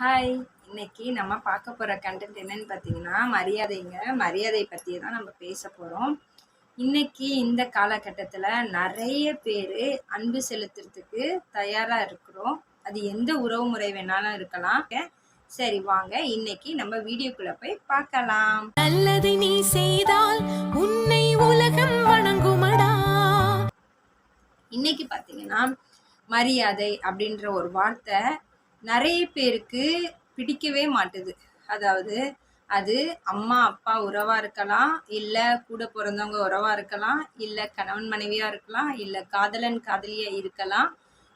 Hi இன்னைக்கு நம்ம பார்க்க போகிற கண்டென்ட் என்னன்னு பார்த்தீங்கன்னா மரியாதைங்க. மரியாதை பற்றி தான் நம்ம பேச போகிறோம் இன்னைக்கு இந்த காலகட்டத்தில் நிறைய பேர் அன்பு செலுத்துறதுக்கு தயாராக இருக்கிறோம். அது எந்த உறவு முறை வேணாலும் இருக்கலாம். சரி வாங்க. இன்னைக்கு நம்ம வீடியோக்குள்ள போய் பார்க்கலாம். நல்லதை நீ செய்தால் உன்னை உலகம் வணங்குமடா. இன்னைக்கு பார்த்தீங்கன்னா மரியாதை அப்படின்ற ஒரு வார்த்தை நிறைய பேருக்கு பிடிக்கவே மாட்டுது. அதாவது அது அம்மா அப்பா உறவாக இருக்கலாம் இல்லை கூட பிறந்தவங்க உறவாக இருக்கலாம் இல்லை கணவன் மனைவியாக இருக்கலாம் இல்லை காதலன் காதலியாக இருக்கலாம்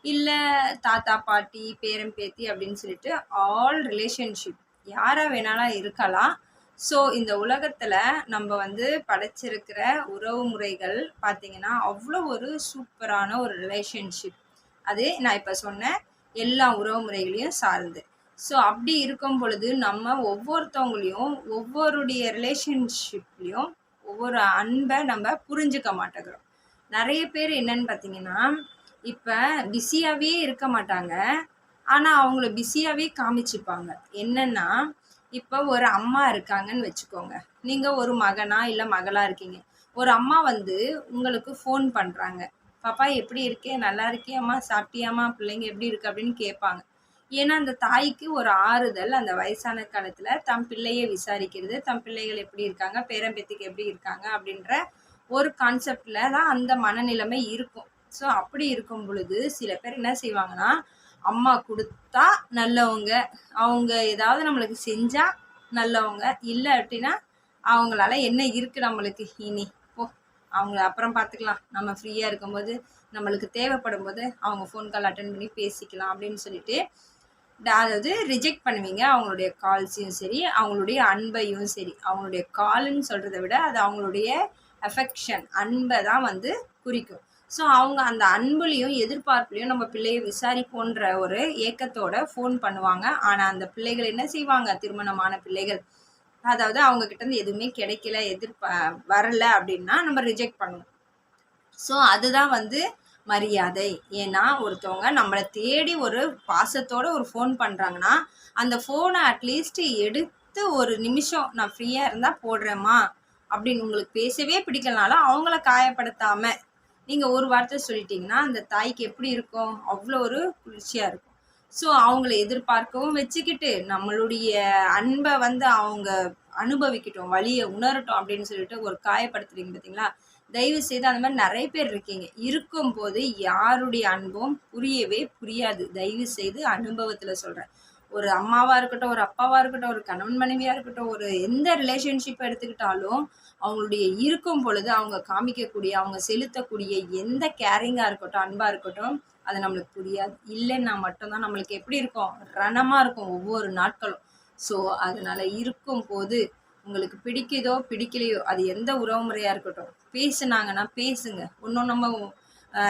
இல்லை தாத்தா பாட்டி பேரன் பேத்தி அப்படின்னு சொல்லிட்டு ஆல் ரிலேஷன்ஷிப் யாராக வேணாலும் இருக்கலாம். ஸோ இந்த உலகத்தில் நம்ம வந்து படைச்சிருக்கிற உறவு முறைகள் பார்த்திங்கன்னா அவ்வளோ ஒரு சூப்பரான ஒரு ரிலேஷன்ஷிப் அது நான் இப்போ சொன்னேன். எல்லா உறவு முறைகளையும் சார்ந்து. ஸோ அப்படி இருக்கும் பொழுது நம்ம ஒவ்வொருத்தவங்களையும் ஒவ்வொருடைய ரிலேஷன்ஷிப்லேயும் ஒவ்வொரு அன்பை நம்ம புரிஞ்சுக்க மாட்டேங்கிறோம். நிறைய பேர் என்னன்னு பார்த்தீங்கன்னா இப்போ பிஸியாகவே இருக்க மாட்டாங்க. ஆனால் அவங்கள பிஸியாகவே காமிச்சிப்பாங்க. என்னென்னா இப்போ ஒரு அம்மா இருக்காங்கன்னு வச்சுக்கோங்க. நீங்கள் ஒரு மகனா இல்லை மகளாக இருக்கீங்க. ஒரு அம்மா வந்து உங்களுக்கு ஃபோன் பண்ணுறாங்க பாப்பா எப்படி இருக்கே? நல்லா இருக்கியாம்மா? சாப்பிட்டியாம்மா? பிள்ளைங்க எப்படி இருக்கு? அப்படின்னு கேட்பாங்க. ஏன்னா அந்த தாய்க்கு ஒரு ஆறுதல் அந்த வயசான காலத்தில் தம் பிள்ளையை விசாரிக்கிறது தம் பிள்ளைகள் எப்படி இருக்காங்க? பேரம்பேத்திக்கு எப்படி இருக்காங்க? அப்படின்ற ஒரு கான்செப்டில் தான் அந்த மனநிலைமை இருக்கும். ஸோ அப்படி இருக்கும் பொழுது சில பேர் என்ன செய்வாங்கன்னா அம்மா கொடுத்தா நல்லவங்க. அவங்க ஏதாவது நம்மளுக்கு செஞ்சால் நல்லவங்க. இல்லை அப்படின்னா அவங்களால என்ன இருக்குது நம்மளுக்கு? இனி அவங்க அவங்கள அப்புறம் பார்த்துக்கலாம் நம்ம ஃப்ரீயாக இருக்கும்போது நம்மளுக்கு தேவைப்படும் போது அவங்க ஃபோன் கால் அட்டன் பண்ணி பேசிக்கலாம் அப்படின்னு சொல்லிட்டு அதாவது ரிஜெக்ட் பண்ணுவீங்க அவங்களுடைய கால்ஸையும் சரி அவங்களுடைய அன்பையும் சரி. அவங்களுடைய கால்னு சொல்கிறத விட அது அவங்களுடைய அஃபெக்ஷன் அன்பை தான் வந்து குறிக்கும். ஸோ அவங்க அந்த அன்புலையும் எதிர்பார்ப்புலையும் நம்ம பிள்ளையை விசாரிப்போன்ற ஒரு ஏக்கத்தோட ஃபோன் பண்ணுவாங்க. ஆனால் அந்த பிள்ளைகள் என்ன செய்வாங்க? திருமணமான பிள்ளைகள். அதாவது அவங்க கிட்ட இருந்து எதுவுமே கிடைக்கல எதிர்பா வரல அப்படின்னா நம்ம ரிஜெக்ட் பண்ணணும். ஸோ அதுதான் வந்து மரியாதை. ஏன்னா ஒருத்தவங்க நம்மளை தேடி ஒரு பாசத்தோட ஒரு ஃபோன் பண்ணுறாங்கன்னா அந்த ஃபோனை அட்லீஸ்ட் எடுத்து ஒரு நிமிஷம் நான் ஃப்ரீயாக இருந்தால் போடுறேம்மா அப்படின்னு உங்களுக்கு பேசவே பிடிக்கலனாலும் அவங்கள காயப்படுத்தாமல் நீங்கள் ஒரு வார்த்தை சொல்லிட்டீங்கன்னா அந்த தாய்க்கு எப்படி இருக்கும்? அவ்வளோ ஒரு குளிர்ச்சியாக இருக்கும். ஸோ அவங்கள எதிர்பார்க்கவும் வச்சுக்கிட்டு நம்மளுடைய அன்பை வந்து அவங்க அனுபவிக்கட்டும் வழியை உணரட்டும் அப்படின்னு சொல்லிட்டு ஒரு காயப்படுத்துறீங்க பார்த்தீங்களா தயவு செய்து அந்த மாதிரி நிறைய பேர் இருக்கீங்க. இருக்கும்போது யாருடைய அன்பும் புரியவே புரியாது. தயவு செய்து அனுபவத்தில் சொல்கிறேன் ஒரு அம்மாவாக இருக்கட்டும் ஒரு அப்பாவாக இருக்கட்டும் ஒரு கணவன் மனைவியாக இருக்கட்டும் ஒரு எந்த ரிலேஷன்ஷிப் எடுத்துக்கிட்டாலும் அவங்களுடைய இருக்கும் பொழுது அவங்க காமிக்கக்கூடிய அவங்க செலுத்தக்கூடிய எந்த கேரிங்காக இருக்கட்டும் அன்பாக இருக்கட்டும் அது நம்மளுக்கு புரியாது. இல்லைன்னா மட்டும்தான் நம்மளுக்கு எப்படி இருக்கும்? ரணமாக இருக்கும் ஒவ்வொரு நாட்களும். ஸோ அதனால் இருக்கும் போது உங்களுக்கு பிடிக்குதோ பிடிக்கலையோ அது எந்த உறவு முறையாக இருக்கட்டும். பேசுனாங்கன்னா பேசுங்க. ஒன்றும் நம்ம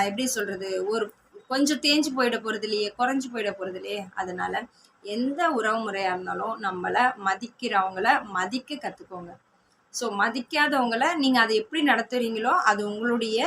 எப்படி சொல்கிறது ஒரு கொஞ்சம் தேஞ்சு போயிட போகிறது இல்லையே குறைஞ்சி போயிட போகிறது இல்லையே. அதனால் எந்த உறவு முறையாக இருந்தாலும் நம்மளை மதிக்கிறவங்கள மதிக்க கற்றுக்கோங்க ஸோ மதிக்காதவங்களை நீங்கள் அதை எப்படி நடத்துறீங்களோ அது உங்களுடைய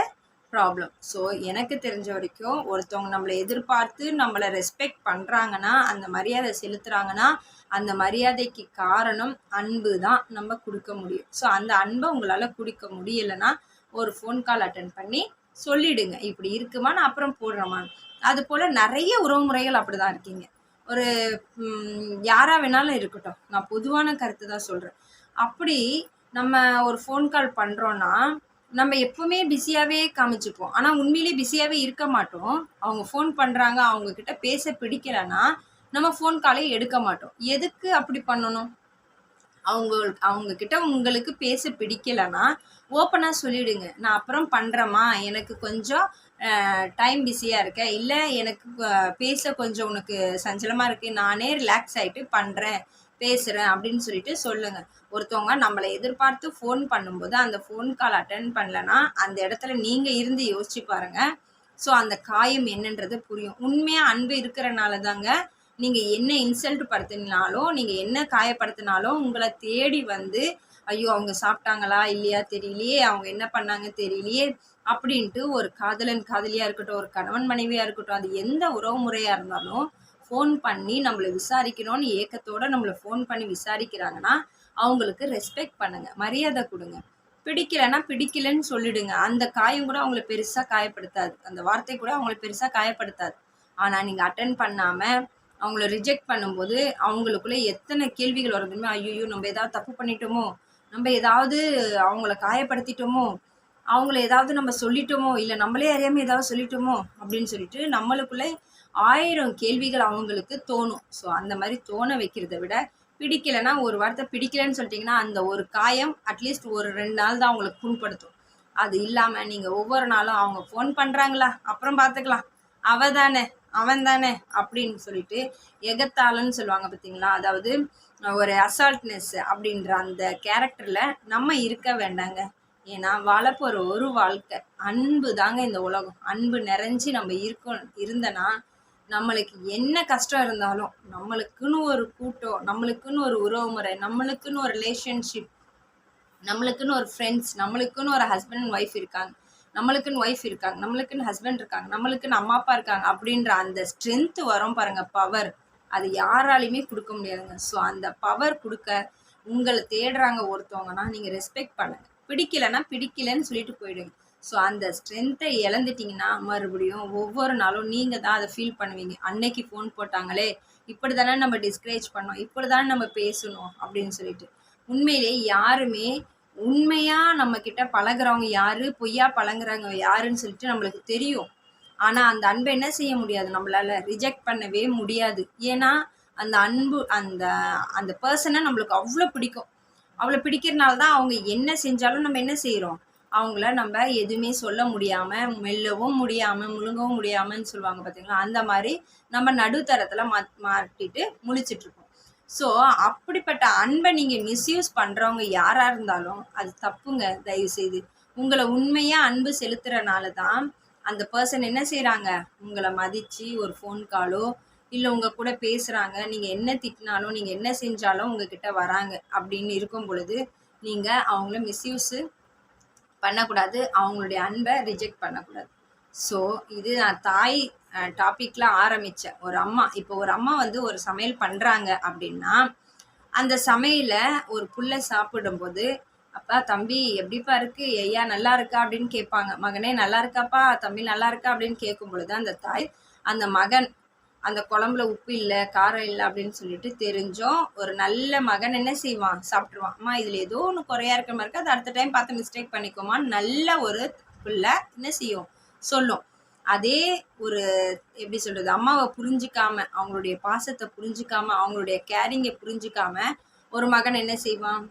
ப்ராப்ளம் ஸோ எனக்கு தெரிஞ்ச வரைக்கும் ஒருத்தவங்க நம்மளை எதிர்பார்த்து நம்மளை ரெஸ்பெக்ட் பண்ணுறாங்கன்னா அந்த மரியாதை செலுத்துகிறாங்கன்னா அந்த மரியாதைக்கு காரணம் அன்பு தான் நம்ம கொடுக்க முடியும். ஸோ அந்த அன்பை உங்களால் கொடுக்க முடியலைன்னா ஒரு ஃபோன் கால் அட்டன் பண்ணி சொல்லிடுங்க. இப்படி இருக்குமா நான் அப்புறம் போடுறேம்மா அது போல் நிறைய உறவுமுறைகள் அப்படி தான் இருக்கீங்க. ஒரு யாராக வேணாலும் இருக்கட்டும். நான் பொதுவான கருத்து தான் சொல்கிறேன் அப்படி நம்ம ஒரு ஃபோன் கால் பண்ணுறோன்னா நம்ம எப்பவுமே பிஸியாகவே காமிச்சுப்போம். ஆனால் உண்மையிலே பிஸியாகவே இருக்க மாட்டோம். அவங்க ஃபோன் பண்ணுறாங்க அவங்கக்கிட்ட பேச பிடிக்கலைன்னா நம்ம ஃபோன் காலே எடுக்க மாட்டோம். எதுக்கு அப்படி பண்ணணும்? அவங்க அவங்க கிட்ட உங்களுக்கு பேச பிடிக்கலைன்னா ஓப்பனாக சொல்லிடுங்க. நான் அப்புறம் பண்ணுறேம்மா எனக்கு கொஞ்சம் டைம் பிஸியாக இருக்கேன் இல்லை எனக்கு பேச கொஞ்சம் உனக்கு சஞ்சலமாக இருக்கு. நானே ரிலாக்ஸ் ஆகிட்டு பண்ணுறேன் பேசுகிறேன் அப்படின்னு சொல்லிட்டு சொல்லுங்கள் ஒருத்தவங்க நம்மளை எதிர்பார்த்து ஃபோன் பண்ணும்போது அந்த ஃபோன் கால் அட்டன் பண்ணலன்னா அந்த இடத்துல நீங்கள் இருந்து யோசிச்சு பாருங்கள் ஸோ அந்த காயம் என்னன்றது புரியும். உண்மையாக அன்பு இருக்கிறனால தாங்க நீங்கள் என்ன இன்சல்ட் படுத்தினாலும் நீங்கள் என்ன காயப்படுத்தினாலும் உங்களை தேடி வந்து ஐயோ அவங்க சாப்பிட்டாங்களா? இல்லையா? தெரியலையே. அவங்க என்ன பண்ணாங்க? தெரியலையே. அப்படின்ட்டு ஒரு காதலன் காதலியாக இருக்கட்டும் ஒரு கணவன் மனைவியாக இருக்கட்டும் அது எந்த உறவு முறையாக இருந்தாலும் ஃபோன் பண்ணி நம்மளை விசாரிக்கணும்னு ஏக்கத்தோடு நம்மளை ஃபோன் பண்ணி விசாரிக்கிறாங்கன்னா அவங்களுக்கு ரெஸ்பெக்ட் பண்ணுங்கள் மரியாதை கொடுங்க. பிடிக்கலைன்னா பிடிக்கலன்னு சொல்லிடுங்க. அந்த காயம் கூட அவங்கள பெருசாக காயப்படுத்தாது. அந்த வார்த்தை கூட அவங்கள பெருசாக காயப்படுத்தாது. ஆனால் நீங்கள் அட்டன் பண்ணாமல் அவங்கள ரிஜெக்ட் பண்ணும்போது அவங்களுக்குள்ளே எத்தனை கேள்விகள் வருதுமே ஐயோ நம்ம ஏதாவது தப்பு பண்ணிட்டோமோ நம்ம ஏதாவது அவங்கள காயப்படுத்திட்டோமோ அவங்கள ஏதாவது நம்ம சொல்லிட்டோமோ இல்லை நம்மளே அறியாமல் ஏதாவது சொல்லிட்டோமோ அப்படின்னு சொல்லிட்டு நம்மளுக்குள்ளே ஆயிரம் கேள்விகள் அவங்களுக்கு தோணும். ஸோ அந்த மாதிரி தோண வைக்கிறத விட பிடிக்கலைன்னா ஒரு வார்த்தை பிடிக்கலன்னு சொல்லிட்டீங்கன்னா அந்த ஒரு காயம் அட்லீஸ்ட் ஒரு ரெண்டு நாள் தான் அவங்களுக்கு புண்படுத்தும். அது இல்லாமல் நீங்கள் ஒவ்வொரு நாளும் அவங்க ஃபோன் பண்ணுறாங்களா அப்புறம் பார்த்துக்கலாம். அவ தானே அவன் தானே அப்படின்னு சொல்லிட்டு எகத்தாளன்னு சொல்லுவாங்க பார்த்தீங்களா அதாவது ஒரு அசால்ட்னஸ் அப்படின்ற அந்த கேரக்டரில் நம்ம இருக்க வேண்டாங்க. ஏன்னா வாழப்போகிற ஒரு வாழ்க்கை. அன்பு தாங்க இந்த உலகம். அன்பு நிறைஞ்சு நம்ம இருக்கோம் இருந்தனா நம்மளுக்கு என்ன கஷ்டம் இருந்தாலும் நம்மளுக்குன்னு ஒரு கூட்டம் நம்மளுக்குன்னு ஒரு உறவு முறை நம்மளுக்குன்னு ஒரு ரிலேஷன்ஷிப் நம்மளுக்குன்னு ஒரு ஃப்ரெண்ட்ஸ் நம்மளுக்குன்னு ஒரு ஹஸ்பண்ட் அண்ட் ஒய்ஃப் இருக்காங்க. நம்மளுக்குன்னு ஒய்ஃப் இருக்காங்க நம்மளுக்குன்னு ஹஸ்பண்ட் இருக்காங்க நம்மளுக்குன்னு அம்மா அப்பா இருக்காங்க அப்படின்ற அந்த ஸ்ட்ரென்த்து வரும் பாருங்க பவர் அது யாராலையுமே கொடுக்க முடியாதுங்க. ஸோ அந்த பவர் கொடுக்க உங்களை தேடுறாங்க ஒருத்தவங்கன்னா நீங்கள் ரெஸ்பெக்ட் பண்ணுங்கள் பிடிக்கலைன்னா பிடிக்கலன்னு சொல்லிட்டு போயிடுங்க. ஸோ அந்த ஸ்ட்ரென்த்தை இழந்துட்டிங்கன்னா மறுபடியும் ஒவ்வொரு நாளும் நீங்கள் தான் அதை ஃபீல் பண்ணுவீங்க. அன்னைக்கு ஃபோன் போட்டாங்களே இப்படி தானே நம்ம டிஸ்கரேஜ் பண்ணோம் இப்படி தானே நம்ம பேசணும் அப்படின்னு சொல்லிட்டு. உண்மையிலே யாருமே உண்மையாக நம்மக்கிட்ட பழகுறவங்க யார் பொய்யா பழகுறவங்க யாருன்னு சொல்லிட்டு நம்மளுக்கு தெரியும். ஆனால் அந்த அன்பை என்ன செய்ய முடியாது? நம்மளால் ரிஜெக்ட் பண்ணவே முடியாது. ஏன்னா அந்த அன்பு அந்த அந்த பர்சனை நம்மளுக்கு அவ்வளோ பிடிக்கும். அவ்வளோ பிடிக்கிறனால தான் அவங்க என்ன செஞ்சாலும் நம்ம என்ன செய்கிறோம் அவங்கள நம்ம எதுவுமே சொல்ல முடியாமல் மெல்லவும் முடியாமல் முழுங்கவும் முடியாமன்னு சொல்லுவாங்க பார்த்தீங்களா அந்த மாதிரி நம்ம நடுத்தரத்தில் மா மாட்டிட்டு முழிச்சிட்ருக்கோம் ஸோ அப்படிப்பட்ட அன்பை நீங்கள் மிஸ்யூஸ் பண்ணுறவங்க யாராக இருந்தாலும் அது தப்புங்க. தயவு செய்து உங்களை உண்மையாக அன்பு செலுத்துறனால தான் அந்த பர்சன் என்ன செய்கிறாங்க உங்களை மதித்து ஒரு ஃபோன் காலோ இல்லை உங்கள் கூட பேசுகிறாங்க நீங்கள் என்ன திட்டினாலும் நீங்கள் என்ன செஞ்சாலும் உங்ககிட்ட வராங்க அப்படின்னு இருக்கும் பொழுது நீங்கள் அவங்கள மிஸ்யூஸு பண்ணக்கூடாது அவங்களுடைய அன்பை ரிஜெக்ட் பண்ணக்கூடாது. ஸோ இது நான் தாய் டாப்பிக்கில் ஆரம்பித்தேன் ஒரு அம்மா இப்போ ஒரு அம்மா வந்து ஒரு சமையல் பண்ணுறாங்க அப்படின்னா அந்த சமையலை ஒரு புள்ள சாப்பிடும்போது அப்பா தம்பி எப்படிப்பா இருக்கு? ஐயா நல்லா இருக்கா? அப்படின்னு கேட்பாங்க. மகனே நல்லா இருக்காப்பா? தம்பி நல்லா இருக்கா? அப்படின்னு கேட்கும் பொழுது அந்த தாய் அந்த மகன் அந்த குழம்புல உப்பு இல்லை காரம் இல்லை அப்படின்னு சொல்லிட்டு தெரிஞ்சும். ஒரு நல்ல மகன் என்ன செய்வான்? சாப்பிட்ருவான் அம்மா இதில் ஏதோ ஒன்று குறையா இருக்கிற மாதிரி இருக்கு. அது அடுத்த டைம் பார்த்து மிஸ்டேக் பண்ணிக்கோமா நல்ல ஒரு பிள்ளை என்ன செய்யும்? சொல்லும். அதே ஒரு எப்படி சொல்கிறது அம்மாவை புரிஞ்சிக்காம அவங்களுடைய பாசத்தை புரிஞ்சிக்காம அவங்களுடைய கேரிங்கை புரிஞ்சிக்காம ஒரு மகன் என்ன செய்வான்?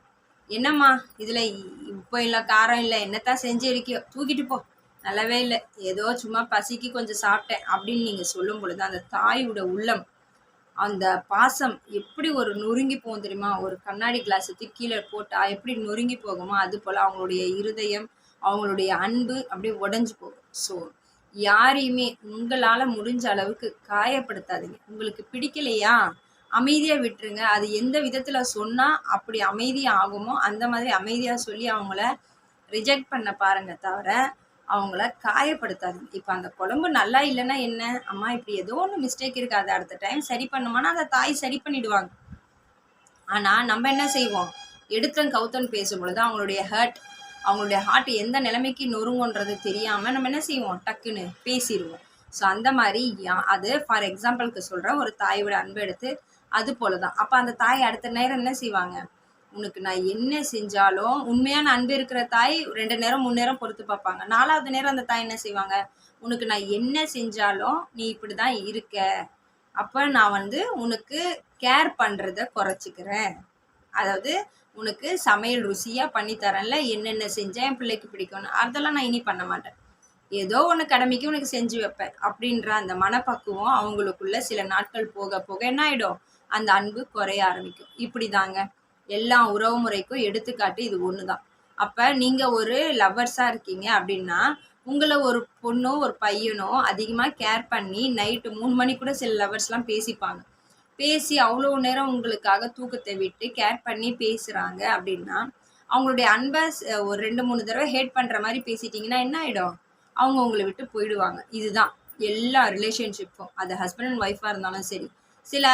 என்னம்மா இதில் இப்போ இல்லை காரம் இல்லை என்னத்தான் செஞ்சு இருக்கியோ? தூக்கிட்டு போ. நல்லாவே இல்லை. ஏதோ சும்மா பசிக்கு கொஞ்சம் சாப்பிட்டேன் அப்படின்னு நீங்கள் சொல்லும் பொழுது அந்த தாயோட உள்ளம் அந்த பாசம் எப்படி ஒரு நொறுங்கி போகும் தெரியுமா? ஒரு கண்ணாடி கிளாஸ் தூக்கி கீழே போட்டால் எப்படி நொறுங்கி போகுமோ அது போல் அவங்களுடைய இருதயம் அவங்களுடைய அன்பு அப்படியே உடஞ்சி போகும். ஸோ யாரையுமே உங்களால் முடிஞ்ச அளவுக்கு காயப்படுத்தாதீங்க. உங்களுக்கு பிடிக்கலையா? அமைதியாக விட்டுருங்க. அது எந்த விதத்தில் சொன்னால் அப்படி அமைதியாக ஆகுமோ அந்த மாதிரி அமைதியாக சொல்லி அவங்கள ரிஜெக்ட் பண்ண பாருங்க தவிர அவங்கள காயப்படுத்தாதீங்க இப்போ அந்த குழம்பு நல்லா இல்லைன்னா என்ன? அம்மா இப்படி ஏதோ ஒன்று மிஸ்டேக் இருக்குது அதை அடுத்த டைம் சரி பண்ணுமானா அதை தாய் சரி பண்ணிடுவாங்க. ஆனால் நம்ம என்ன செய்வோம்? எடுத்தன் கவுத்தன் பேசும் பொழுது அவங்களுடைய ஹர்ட் அவங்களுடைய ஹார்ட் எந்த நிலைமைக்கு நொறுங்கன்றது தெரியாமல் நம்ம என்ன செய்வோம்? டக்குன்னு பேசிடுவோம். ஸோ அந்த மாதிரி யா அது ஃபார் எக்ஸாம்பிளுக்கு சொல்கிற ஒரு தாயோட அன்பு எடுத்து அது போல தான் அப்போ அந்த தாய் அடுத்த நேரம் என்ன செய்வாங்க? உனக்கு நான் என்ன செஞ்சாலும் உண்மையான அன்பு இருக்கிற தாய் ரெண்டு நேரம் மூணு நேரம் பொறுத்து பார்ப்பாங்க. நாலாவது நேரம் அந்த தாய் என்ன செய்வாங்க? உனக்கு நான் என்ன செஞ்சாலும் நீ இப்படி தான் இருக்க. அப்போ நான் வந்து உனக்கு கேர் பண்ணுறத குறைச்சிக்கிறேன். அதாவது உனக்கு சமையல் ருசியாக பண்ணி தரேன்ல என்னென்ன செஞ்சால் என் பிள்ளைக்கு பிடிக்கும்னு. அதெல்லாம் நான் இனி பண்ண மாட்டேன். ஏதோ ஒன்று கடமைக்கு உனக்கு செஞ்சு வைப்பேன். அப்படின்ற அந்த மனப்பக்குவம் அவங்களுக்குள்ள சில நாட்கள் போக போக என்ன ஆகிடும் அந்த அன்பு குறைய ஆரம்பிக்கும். இப்படி தாங்க எல்லா உறவு முறைக்கும் எடுத்துக்காட்டு இது ஒன்று தான் அப்போ நீங்கள் ஒரு லவ்வர்ஸாக இருக்கீங்க அப்படின்னா உங்களை ஒரு பொண்ணோ ஒரு பையனோ அதிகமாக கேர் பண்ணி நைட்டு மூணு மணி கூட சில லவர்ஸ்லாம் பேசிப்பாங்க. பேசி அவ்வளோ நேரம் உங்களுக்காக தூக்கத்தை விட்டு கேர் பண்ணி பேசுகிறாங்க அப்படின்னா அவங்களுடைய அன்பை ஒரு ரெண்டு மூணு தடவை ஹேட் பண்ணுற மாதிரி பேசிட்டிங்கன்னா என்ன ஆகிடும் அவங்க உங்களை விட்டு போயிடுவாங்க. இதுதான். எல்லா ரிலேஷன்ஷிப்பும் அது ஹஸ்பண்ட் அண்ட் ஒய்ஃபாக இருந்தாலும் சரி. சில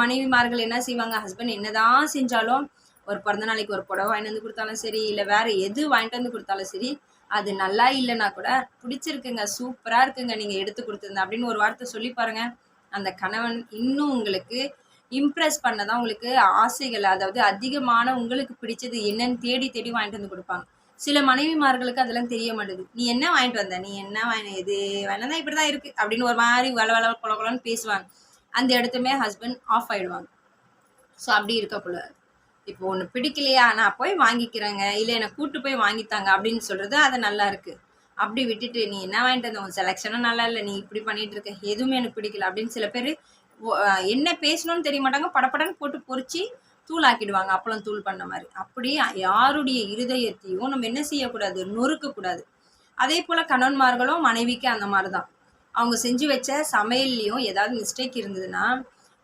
மனைவிமார்கள் என்ன செய்வாங்க? ஹஸ்பண்ட் என்னதான் செஞ்சாலும் ஒரு பிறந்த நாளைக்கு ஒரு புடவை வாங்கிட்டு வந்து கொடுத்தாலும் சரி இல்லை வேற எது வாங்கிட்டு வந்து கொடுத்தாலும் சரி அது நல்லா இல்லைன்னா கூட பிடிச்சிருக்குங்க சூப்பராக இருக்குங்க நீங்கள் எடுத்து கொடுத்துருந்த. அப்படின்னு ஒரு வார்த்தை சொல்லி பாருங்க. அந்த கணவன் இன்னும் உங்களுக்கு இம்ப்ரெஸ் பண்ண தான் உங்களுக்கு ஆசைகள் அதாவது அதிகமான உங்களுக்கு பிடிச்சது என்னன்னு தேடி தேடி வாங்கிட்டு வந்து கொடுப்பாங்க. சில மனைவிமார்களுக்கு அதெல்லாம் தெரிய மாட்டேது. நீ என்ன வாங்கிட்டு வந்த? நீ என்ன வாங்கி எது? வேணா இப்படி தான் இருக்குது அப்படின்னு ஒரு மாதிரி வள வள கொல கொலன்னு பேசுவாங்க. அந்த இடத்துமே ஹஸ்பண்ட் ஆஃப் ஆயிடுவாங்க. ஸோ அப்படி இருக்கக்கூடாது இப்போ ஒன்று பிடிக்கலையா? நான் போய் வாங்கிக்கிறேங்க. இல்லை என்னை கூட்டு போய் வாங்கித்தாங்க அப்படின்னு சொல்கிறது அது நல்லா இருக்குது அப்படி விட்டுட்டு நீ என்ன வாங்கிட்டு வந்த? உன் செலெக்ஷனும் நல்லா இல்லை. நீ இப்படி பண்ணிட்டு இருக்க. எதுவுமே எனக்கு பிடிக்கல. அப்படின்னு சில பேர் என்ன பேசணும்னு தெரிய மாட்டாங்க. படப்படன்னு போட்டு பொறிச்சு தூளாக்கிடுவாங்க. அப்பளம் தூள் பண்ண மாதிரி. அப்படி யாருடைய இருதயத்தையும் நம்ம என்ன செய்யக்கூடாது? நொறுக்கக்கூடாது. அதே போல் கணவன்மார்களும் மனைவிக்கு அந்த மாதிரி தான் அவங்க செஞ்சு வச்ச சமையல்லையும் ஏதாவது மிஸ்டேக் இருந்ததுன்னா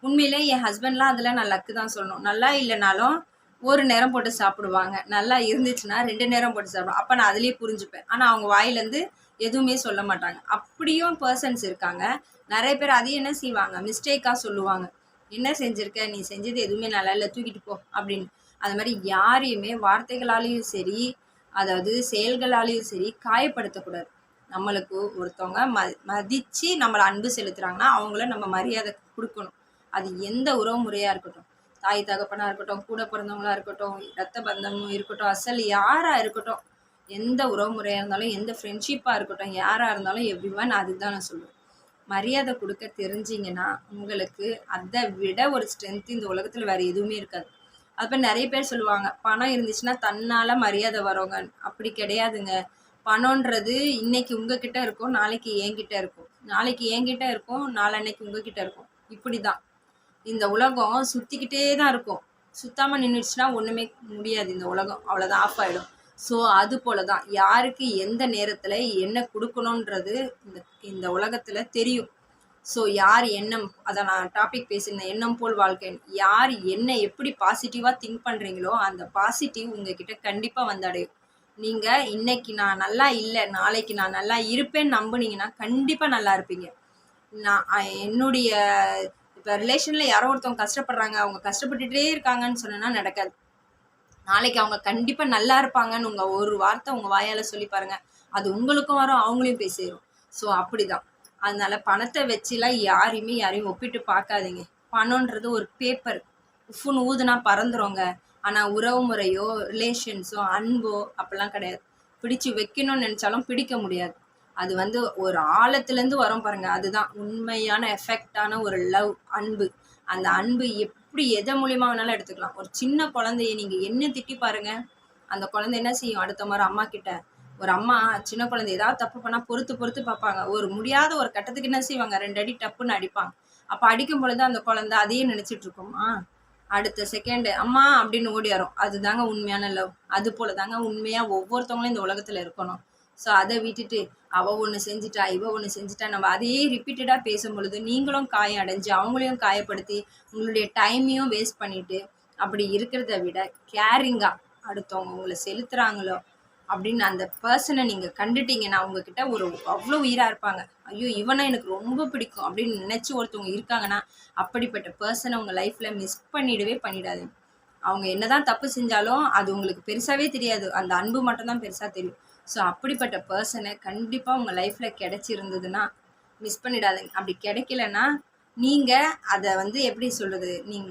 உண்மையிலே என் ஹஸ்பண்ட்லாம் அதில் நான் லக்கு தான் சொல்லணும். நல்லா இல்லைனாலும் ஒரு நேரம் போட்டு சாப்பிடுவாங்க. நல்லா இருந்துச்சுன்னா ரெண்டு நேரம் போட்டு சாப்பிடுவோம் அப்போ நான் அதுலேயே புரிஞ்சுப்பேன். ஆனால் அவங்க வாயிலேருந்து எதுவுமே சொல்ல மாட்டாங்க. அப்படியும் பர்சன்ஸ் இருக்காங்க. நிறைய பேர் அதையும் என்ன செய்வாங்க? மிஸ்டேக்காக சொல்லுவாங்க. என்ன செஞ்சுருக்க? நீ செஞ்சது எதுவுமே நல்லா இல்லை. தூக்கிட்டு போ. அப்படின்னு. அது மாதிரி யாரையுமே வார்த்தைகளாலேயும் சரி அதாவது செயல்களாலேயும் சரி காயப்படுத்தக்கூடாது. நம்மளுக்கு ஒருத்தவங்க ம மதித்து நம்மளை அன்பு செலுத்துகிறாங்கன்னா அவங்கள நம்ம மரியாதை கொடுக்கணும். அது எந்த உறவு முறையாக இருக்கட்டும். தாய் தகப்பனாக இருக்கட்டும் கூட பிறந்தவங்களா இருக்கட்டும் ரத்த பந்தமும் இருக்கட்டும் அசல் யாராக இருக்கட்டும் எந்த உறவு முறையாக இருந்தாலும் எந்த ஃப்ரெண்ட்ஷிப்பாக இருக்கட்டும் யாராக இருந்தாலும் எவ்ரி ஒன் அதுதான் நான் சொல்லுவேன். மரியாதை கொடுக்க தெரிஞ்சிங்கன்னா உங்களுக்கு அதை விட ஒரு ஸ்ட்ரென்த் இந்த உலகத்தில் வேறு எதுவுமே இருக்காது. அப்போ நிறைய பேர் சொல்லுவாங்க பணம் இருந்துச்சுன்னா தன்னால் மரியாதை வரவங்க அப்படி கிடையாதுங்க. பணம்ன்றது இன்னைக்கு உங்ககிட்ட இருக்கும் நாளைக்கு என்கிட்ட இருக்கும். நாளைக்கு என்கிட்ட இருக்கும் நாளன்னைக்கு உங்ககிட்ட இருக்கும். இப்படி தான் இந்த உலகம் சுற்றிக்கிட்டே தான் இருக்கும். சுத்தாமல் நின்றுச்சுன்னா ஒன்றுமே முடியாது இந்த உலகம். அவ்வளோதான் ஆஃப் ஆகிடும் ஸோ அது போல தான் யாருக்கு எந்த நேரத்தில் என்ன கொடுக்கணுன்றது இந்த இந்த உலகத்தில் தெரியும். ஸோ யார் எண்ணம் அதை நான் டாபிக் பேசியிருந்தேன் எண்ணம் போல் வாழ்க்கை. யார் என்ன எப்படி பாசிட்டிவாக திங்க் பண்ணுறீங்களோ அந்த பாசிட்டிவ் உங்ககிட்ட கண்டிப்பாக வந்தடையும். நீங்கள் இன்னைக்கு நான் நல்லா இல்லை நாளைக்கு நான் நல்லா இருப்பேன்னு நம்புனீங்கன்னா கண்டிப்பாக நல்லா இருப்பீங்க. நான் என்னுடைய இப்போ ரிலேஷனில் யாரோ ஒருத்தவங்க கஷ்டப்படுறாங்க அவங்க கஷ்டப்பட்டுட்டே இருக்காங்கன்னு சொன்னேன்னா நடக்காது. நாளைக்கு அவங்க கண்டிப்பாக நல்லா இருப்பாங்கன்னு உங்கள் ஒரு வார்த்தை உங்கள் வாயால் சொல்லி பாருங்கள் அது உங்களுக்கும் வரும் அவங்களையும் போய் சேரும். ஸோ அப்படிதான். அதனால் பணத்தை வச்சுலாம் யாரையுமே யாரையும் ஒப்பிட்டு பார்க்காதீங்க. பணன்றது ஒரு பேப்பர் உஃப்னு ஊதுனா பறந்துருங்க. ஆனால் உறவு முறையோ ரிலேஷன்ஸோ அன்போ அப்படிலாம் கிடையாது. பிடிச்சு வைக்கணும்னு நினச்சாலும் பிடிக்க முடியாது. அது வந்து ஒரு ஆழத்துலேருந்து வரும் பாருங்க. அதுதான் உண்மையான எஃபெக்டான ஒரு லவ் அன்பு. அந்த அன்பு எப்படி எதை மூலியமாக வேணாலும் எடுத்துக்கலாம். ஒரு சின்ன குழந்தைய நீங்கள் என்ன திட்டி பாருங்க. அந்த குழந்தை என்ன செய்யும்? அடுத்த மாதிரி அம்மா கிட்ட. ஒரு அம்மா சின்ன குழந்தை ஏதாவது தப்பு பண்ணால் பொறுத்து பொறுத்து பார்ப்பாங்க. ஒரு முடியாத ஒரு கட்டத்துக்கு என்ன செய்வாங்க? ரெண்டு அடி டப்புன்னு அடிப்பாங்க. அப்போ அடிக்கும் பொழுது அந்த குழந்தை அதையே நினச்சிட்டு இருக்குமா? அடுத்த செகண்டு அம்மா அப்படின்னு ஓடி வரும். அதுதாங்க உண்மையான லவ் அது போல தாங்க உண்மையாக ஒவ்வொருத்தவங்களும் இந்த உலகத்தில் இருக்கணும். ஸோ அதை விட்டுட்டு அவள் ஒன்று செஞ்சுட்டா இவ ஒன்று செஞ்சுட்டா நம்ம அதையே ரிப்பீட்டடாக பேசும் பொழுது நீங்களும் காயம் அடைஞ்சு அவங்களையும் காயப்படுத்தி உங்களுடைய டைமையும் வேஸ்ட் பண்ணிட்டு அப்படி இருக்கிறத விட கேரிங்காக அடுத்தவங்க உங்களை செலுத்துகிறாங்களோ அப்படின்னு அந்த பர்சனை நீங்கள் கண்டுட்டீங்கன்னா அவங்கக்கிட்ட ஒரு அவ்வளோ உயிராக இருப்பாங்க. ஐயோ இவனை எனக்கு ரொம்ப பிடிக்கும் அப்படின்னு நினச்சி ஒருத்தவங்க இருக்காங்கன்னா அப்படிப்பட்ட பர்சனை உங்கள் லைஃப்பில் மிஸ் பண்ணிடவே பண்ணிடாது அவங்க என்னதான் தப்பு செஞ்சாலும் அது உங்களுக்கு பெருசாகவே தெரியாது. அந்த அன்பு மட்டும்தான் பெருசாக தெரியும். ஸோ அப்படிப்பட்ட பர்சனை கண்டிப்பாக உங்கள் லைஃப்பில் கிடச்சிருந்ததுன்னா மிஸ் பண்ணிடாதீங்க. அப்படி கிடைக்கலன்னா நீங்கள் அதை வந்து எப்படி சொல்கிறது நீங்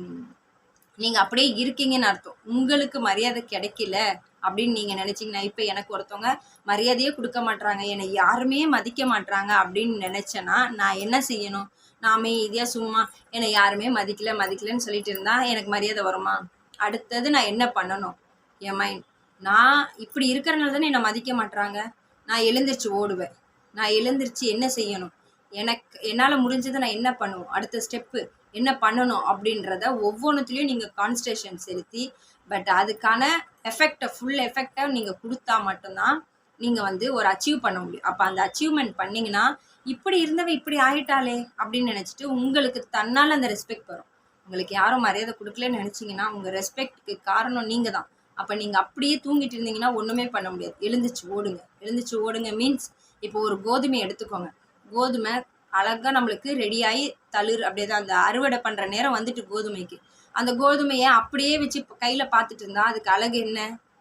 நீங்கள் அப்படியே இருக்கீங்கன்னு அர்த்தம். உங்களுக்கு மரியாதை கிடைக்கல அப்படின்னு நீங்கள் நினச்சிங்கன்னா இப்போ எனக்கு ஒருத்தவங்க மரியாதையே கொடுக்க மாட்டாங்க என்னை யாருமே மதிக்க மாட்றாங்க அப்படின்னு நினச்சேன்னா நான் என்ன செய்யணும்? நான் அமைதியாக சும்மா என்னை யாருமே மதிக்கல மதிக்கலன்னு சொல்லிட்டு இருந்தால் எனக்கு மரியாதை வருமா? அடுத்தது நான் என்ன பண்ணணும்? என் மைண்ட் நான் இப்படி இருக்கிறனால தானே என்னை மதிக்க மாட்றாங்க? நான் எழுந்திரிச்சு ஓடுவேன். நான் எழுந்திரிச்சு என்ன செய்யணும்? எனக்கு என்னால் முடிஞ்சதை நான் என்ன பண்ணுவோம்? அடுத்த ஸ்டெப்பு என்ன பண்ணணும்? அப்படின்றத ஒவ்வொன்றுத்துலேயும் நீங்கள் கான்சன்ட்ரேஷன் செலுத்தி பட் அதுக்கான எஃபெக்டை ஃபுல் எஃபெக்டை நீங்கள் கொடுத்தா மட்டும்தான் நீங்கள் வந்து ஒரு அச்சீவ் பண்ண முடியும். அப்போ அந்த அச்சீவ்மெண்ட் பண்ணிங்கன்னா இப்படி இருந்தவ இப்படி ஆகிட்டாளே அப்படின்னு நினச்சிட்டு உங்களுக்கு தன்னால் அந்த ரெஸ்பெக்ட் வரும். உங்களுக்கு யாரும் மரியாதை கொடுக்கலன்னு நினச்சிங்கன்னா உங்கள் ரெஸ்பெக்ட்டுக்கு காரணம் நீங்கள் தான் அப்போ நீங்கள் அப்படியே தூங்கிட்டு இருந்தீங்கன்னா ஒன்றுமே பண்ண முடியாது. எழுந்திரிச்சு ஓடுங்க. எழுந்திரிச்சு ஓடுங்க மீன்ஸ் இப்போ ஒரு கோதுமை எடுத்துக்கோங்க. கோதுமை அழகாக நம்மளுக்கு ரெடியாகி தளிர் அப்படியே தான் அந்த அறுவடை பண்ணுற நேரம் வந்துட்டு கோதுமைக்கு. அந்த கோதுமையை அப்படியே வச்சு கையில் பார்த்துட்டு இருந்தா அதுக்கு அழகு என்ன?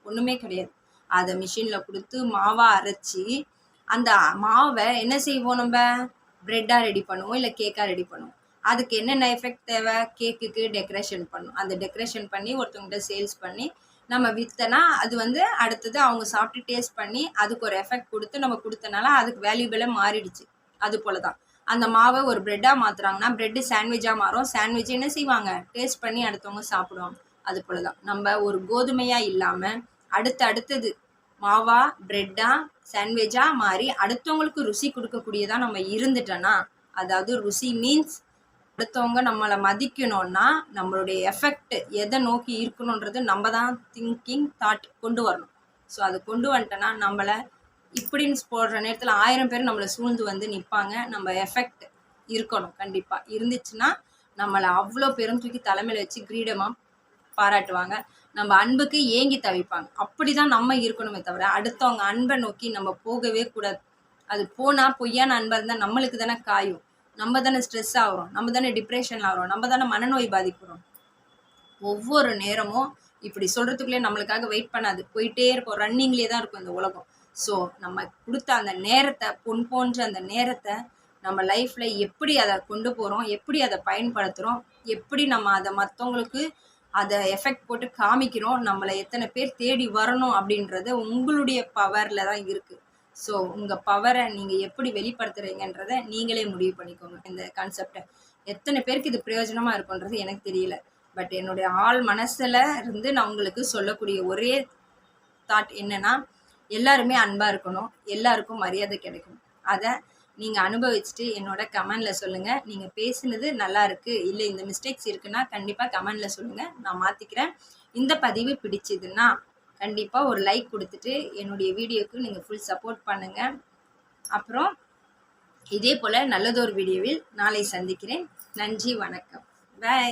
ஒன்றுமே கிடையாது. அதை மிஷினில் கொடுத்து மாவாக அரைச்சி அந்த மாவை என்ன செய்வோம் நம்ம? ப்ரெட்டாக ரெடி பண்ணுவோம் இல்லை கேக்காக ரெடி பண்ணுவோம். அதுக்கு என்னென்ன எஃபெக்ட் தேவை? கேக்குக்கு டெக்கரேஷன் பண்ணும். அந்த டெக்கரேஷன் பண்ணி ஒருத்தவங்கள்ட்ட சேல்ஸ் பண்ணி நம்ம விற்றனா அது வந்து அடுத்தது அவங்க சாப்பிட்டு டேஸ்ட் பண்ணி அதுக்கு ஒரு எஃபெக்ட் கொடுத்து நம்ம கொடுத்தனால அதுக்கு வேல்யூபிளாக மாறிடுச்சு. அது போல தான் அந்த மாவை ஒரு ப்ரெட்டாக மாற்றுறாங்கன்னா ப்ரெட்டு சாண்ட்விச்சாக மாறும். சாண்ட்விச் என்ன செய்வாங்க? டேஸ்ட் பண்ணி அடுத்தவங்க சாப்பிடுவாங்க. அது போல தான் நம்ம ஒரு கோதுமையாக இல்லாமல் அடுத்து அடுத்தது மாவா ப்ரெட்டா சாண்ட்விச்சாக மாறி அடுத்தவங்களுக்கு ருசி கொடுக்கக்கூடியதாக நம்ம இருந்துட்டோன்னா அதாவது ருசி மீன்ஸ் அடுத்தவங்க நம்மளை மதிக்கணும்னா நம்மளுடைய எஃபெக்ட் எதை நோக்கி இருக்கணுன்றது நம்ம தான் திங்கிங் தாட் கொண்டு வரணும். ஸோ அது கொண்டு வந்துட்டோன்னா நம்மளை இப்படின்னு போடுற நேரத்தில் ஆயிரம் பேர் நம்மளை சூழ்ந்து வந்து நிற்பாங்க நம்ம எஃபெக்ட் இருக்கணும் கண்டிப்பாக இருந்துச்சுன்னா நம்மளை அவ்வளோ பெரும் தூக்கி தலைமையில் வச்சு கிரீடமாக பாராட்டுவாங்க. நம்ம அன்புக்கு ஏங்கி தவிப்பாங்க. அப்படி தான் நம்ம இருக்கணுமே தவிர அடுத்தவங்க அன்பை நோக்கி நம்ம போகவே கூடாது. அது போனால் பொய்யான அன்பாக இருந்தால் நம்மளுக்கு தானே காயும். நம்ம தானே ஸ்ட்ரெஸ் ஆகிறோம். நம்ம தானே டிப்ரெஷன் ஆகிறோம். நம்ம தானே மனநோய் பாதிக்கிறோம். ஒவ்வொரு நேரமும் இப்படி சொல்கிறதுக்குள்ளே நம்மளுக்காக வெயிட் பண்ணாது. போயிட்டே இருக்கும் ரன்னிங்லேயே தான் இருக்கும் இந்த உலகம். ஸோ நம்ம கொடுத்த அந்த நேரத்தை பொன் போன்ற அந்த நேரத்தை நம்ம லைஃப்பில் எப்படி அதை கொண்டு போகிறோம் எப்படி அதை பயன்படுத்துகிறோம் எப்படி நம்ம அதை மற்றவங்களுக்கு அதை எஃபெக்ட் போட்டு காமிக்கிறோம்? நம்மளை எத்தனை பேர் தேடி வரணும் அப்படின்றது உங்களுடைய பவரில் தான் இருக்குது ஸோ உங்கள் பவரை நீங்கள் எப்படி வெளிப்படுத்துகிறீங்கன்றதை நீங்களே முடிவு பண்ணிக்கோங்க இந்த கான்செப்டை எத்தனை பேருக்கு இது பிரயோஜனமாக இருக்குன்றது எனக்கு தெரியல. பட் என்னுடைய ஆள் மனசில் இருந்து நான் உங்களுக்கு சொல்லக்கூடிய ஒரே தாட் என்னன்னா எல்லாருமே அன்பாக இருக்கணும். எல்லாருக்கும் மரியாதை கிடைக்கும். அதை நீங்கள் அனுபவிச்சுட்டு என்னோட கமெண்டில் சொல்லுங்கள் நீங்கள் பேசுனது நல்லா இருக்குது இல்லை இந்த மிஸ்டேக்ஸ் இருக்குன்னா கண்டிப்பாக கமெண்டில் சொல்லுங்கள் நான் மாற்றிக்கிறேன் இந்த பதிவு பிடிச்சதுன்னா கண்டிப்பாக ஒரு லைக் கொடுத்துட்டு என்னுடைய வீடியோக்கு நீங்கள் ஃபுல் சப்போர்ட் பண்ணுங்கள் அப்புறம் இதே போல் நல்லதொரு வீடியோவில் நாளை சந்திக்கிறேன். நன்றி வணக்கம். பை